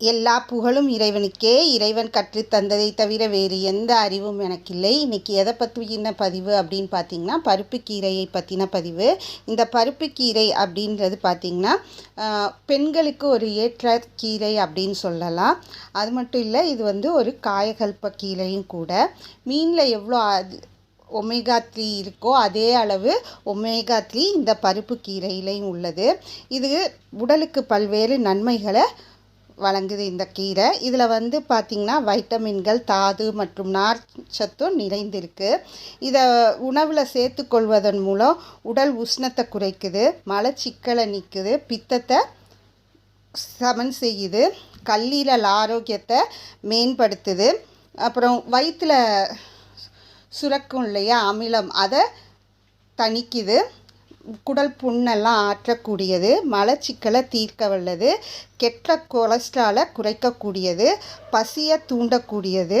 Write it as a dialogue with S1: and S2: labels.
S1: எல்லா புகழும் இறைவனுக்கே. இறைவன் கற்றுத் தந்ததை தவிர வேறு எந்த அறிவும் எனக்கு இல்லை இன்றைக்கி எதை பற்றின பதிவு அப்படின்னு பார்த்தீங்கன்னா பருப்புக்கீரையை பற்றின பதிவு. இந்த பருப்புக்கீரை அப்படின்றது பார்த்திங்கன்னா பெண்களுக்கு ஒரு ஏற்ற கீரை அப்படின்னு சொல்லலாம். அது மட்டும் இல்லை இது வந்து ஒரு காயகல்ப கீரையும் கூட. மீனில் எவ்வளோ அது ஒமேகா த்ரீ இருக்கோ அதே அளவு ஒமேகா த்ரீ இந்த பருப்பு கீரையிலையும் உள்ளது. இது உடலுக்கு பல்வேறு நன்மைகளை வழங்குது இந்த கீரை. இதில் வந்து பார்த்திங்கன்னா வைட்டமின்கள் தாது மற்றும் நார் சத்தும் நிறைந்திருக்கு. இதை உணவில் சேர்த்துக்கொள்வதன் மூலம் உடல் உஷ்ணத்தை குறைக்குது மலச்சிக்கலை நிற்குது பித்தத்தை சமன் செய்யுது கல்லீரல் ஆரோக்கியத்தை மேம்படுத்துது. அப்புறம் வயிற்றில் சுரக்கும் இல்லையா அமிலம் அதை தணிக்குது. குடல் புண்ணெல்லாம் ஆற்றக்கூடியது மலச்சிக்கலை தீர்க்க வல்லது கெட்ட கொலஸ்ட்ராலை குறைக்கக்கூடியது பசியை தூண்டக்கூடியது